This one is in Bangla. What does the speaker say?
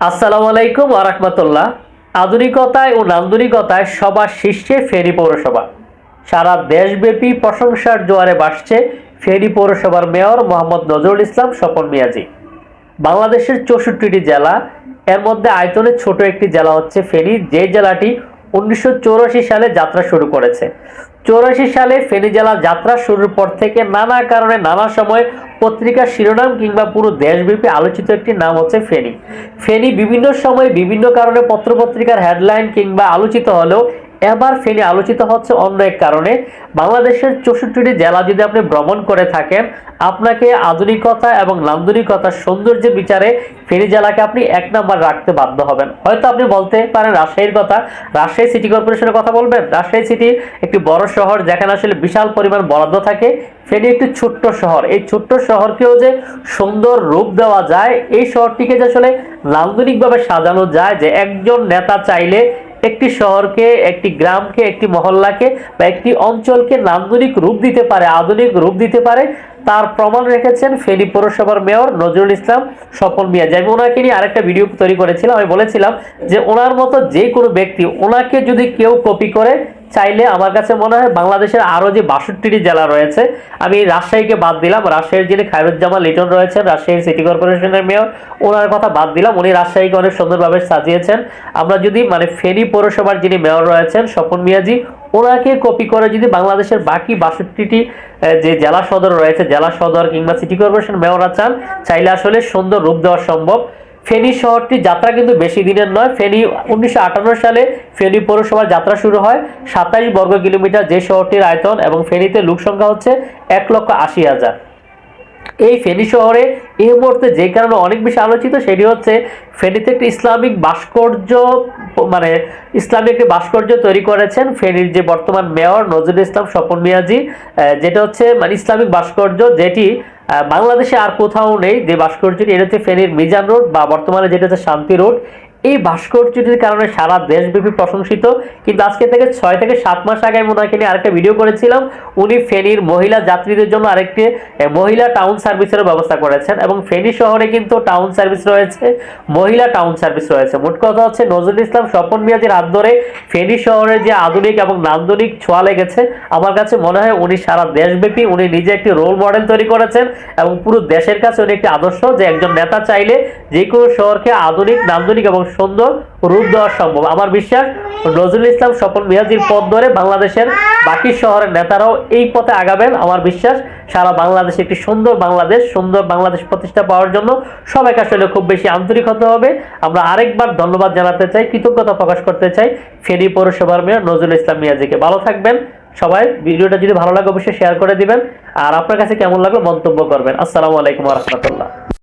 আসসালামু আলাইকুম আরহামতুল্লাহ আধুনিকতায় ও নান্দনিকতায় সবার শীর্ষে ফেনী পৌরসভা। সারা দেশব্যাপী প্রশংসার জোয়ারে বাসছে ফেনী পৌরসভার মেয়র মোহাম্মদ নজরুল ইসলাম স্বপন মিয়াজি। বাংলাদেশের চৌষট্টিটি জেলা, এর মধ্যে আয়তনে ছোট একটি জেলা হচ্ছে ফেনী, যে জেলাটি উনিশশো চুরাশি সালে যাত্রা শুরু করেছে। চৌরাশি সালে ফেনী জেলা যাত্রা শুরুর পর থেকে নানা কারণে নানা সময় পত্রিকার শিরোনাম কিংবা পুরো দেশব্যাপী আলোচিত একটি নাম হচ্ছে ফেনী। ফেনী বিভিন্ন সময়ে বিভিন্ন কারণে পত্রপত্রিকার হেডলাইন কিংবা আলোচিত হলেও এবার ফেনী আলোচিত হচ্ছে অন্য এক কারণে। বাংলাদেশের চৌষট্টিটি জেলা যদি আপনি ভ্রমণ করে থাকেন, আপনাকে আধুনিকতা এবং নান্দনিকতার সৌন্দর্যের বিচারে ফেনী জেলাকে আপনি এক নাম্বার রাখতে বাধ্য হবেন। হয়তো আপনি বলতে পারেন রাজশাহীর কথা। রাজশাহী সিটি কর্পোরেশনের কথা বলবেন? রাজশাহী সিটি একটি বড় শহর, যেখানে আসলে বিশাল পরিমাণ বরাদ্দ থাকে। ফেনী একটি ছোট্ট শহর। এই ছোট্ট শহরকেও যে সুন্দর রূপ দেওয়া যায়, এই শহরটিকে যে আসলে নান্দনিকভাবে সাজানো যায়, যে একজন নেতা চাইলে একটি শহরকে, একটি গ্রামকে, একটি মহল্লাকে বা একটি অঞ্চলকে নান্দনিক রূপ দিতে পারে, আধুনিক রূপ দিতে পারে, তার প্রমাণ রেখেছেন ফেনী পৌরসভার মেয়র নজরুল ইসলাম স্বপন মিয়া। যে ওনাকে নিয়ে আরেকটা ভিডিও তৈরি করেছিলাম, আমি বলেছিলাম যে ওনার মতো যে কোনো ব্যক্তি ওনাকে যদি কেউ কপি করে চাইলে আমার কাছে মনে হয় বাংলাদেশের আরও যে বাষট্টিটি জেলা রয়েছে, আমি রাজশাহীকে বাদ দিলাম। রাজশাহীর যিনি খায়রুজ্জামান লিটন রয়েছেন, রাজশাহীর সিটি কর্পোরেশনের মেয়র, ওনার কথা বাদ দিলাম। উনি রাজশাহীকে অনেক সুন্দরভাবে সাজিয়েছেন। আমরা যদি মানে ফেনী পৌরসভার যিনি মেয়র রয়েছেন, স্বপন মিয়াজি, ওনাকে কপি করে যদি বাংলাদেশের বাকি বাষট্টিটি যে জেলা সদর রয়েছে, জেলা সদর কিংবা সিটি কর্পোরেশন মেয়ররা চান, চাইলে আসলে সুন্দর রূপ দেওয়া সম্ভব। ফেনী শহরটি যাত্রা কিন্তু বেশি দিনের নয়। ফেনী উনিশশো আটান্ন সালে ফেনী পৌরসভার যাত্রা শুরু হয়। সাতাইশ বর্গ কিলোমিটার যে শহরটির আয়তন এবং ফেনীতে লোক সংখ্যা হচ্ছে এক লক্ষ আশি হাজার। এই ফেনী শহরে এই মুহূর্তে যে কারণে অনেক বেশি আলোচিত সেটি হচ্ছে ফেনীতে একটি ইসলামিক ভাস্কর্য মানে ইসলামিক একটি ভাস্কর্য তৈরি করেছেন ফেনীর যে বর্তমান মেয়র নজরুল ইসলাম স্বপন মিয়াজি যেটা হচ্ছে মানে ইসলামিক ভাস্কর্য যেটি বাংলাদেশে আর কোথাও নেই যে ভাস্কর্যটি, এটা হচ্ছে ফেনীর মিজান রোড বা বর্তমানে যেটা হচ্ছে শান্তি রোড। এই ভাস্কর্যটির কারণে সারা দেশব্যাপী প্রশংসিত। কিন্তু আজকে থেকে ছয় থেকে সাত মাস আগে আমি ওনাকে নিয়ে আরেকটা ভিডিও করেছিলাম। উনি ফেনীর মহিলা যাত্রীদের জন্য আরেকটি মহিলা টাউন সার্ভিসের ব্যবস্থা করেছেন এবং ফেনী শহরে কিন্তু টাউন সার্ভিস রয়েছে, মহিলা টাউন সার্ভিস রয়েছে। মোট কথা হচ্ছে নজরুল ইসলাম, স্বপন মিয়াজির হাত ধরে ফেনী শহরে যে আধুনিক এবং নান্দনিক ছোঁয়া লেগেছে, আমার কাছে মনে হয় উনি সারা দেশব্যাপী উনি নিজে একটি রোল মডেল তৈরি করেছেন এবং পুরো দেশের কাছে উনি একটি আদর্শ যে একজন নেতা চাইলে যে কোনো শহরকে আধুনিক, নান্দনিক এবং সুন্দর রূপ দেওয়া সম্ভব। আমার বিশ্বাস, নজরুল ইসলাম স্বপন মিয়াজির পথ ধরে বাংলাদেশের বাকি শহরের নেতারাও এই পথে আগাবেন। আমার বিশ্বাস, সারা বাংলাদেশে একটি সুন্দর বাংলাদেশ সুন্দর বাংলাদেশ প্রতিষ্ঠা পাওয়ার জন্য সবাইকে আসলে খুব বেশি আন্তরিক হতে হবে। আমরা আরেকবার ধন্যবাদ জানাতে চাই, কৃতজ্ঞতা প্রকাশ করতে চাই ফেনী পৌরসভার মেয়র নজরুল ইসলাম মিয়াজিকে। ভালো থাকবেন সবাই, ভিডিওটা যদি ভালো লাগে অবশ্যই শেয়ার করে দিবেন। আর আপনার কাছে কেমন লাগল মন্তব্য করবেন। আসসালামু আলাইকুম রহমতুল্লাহ।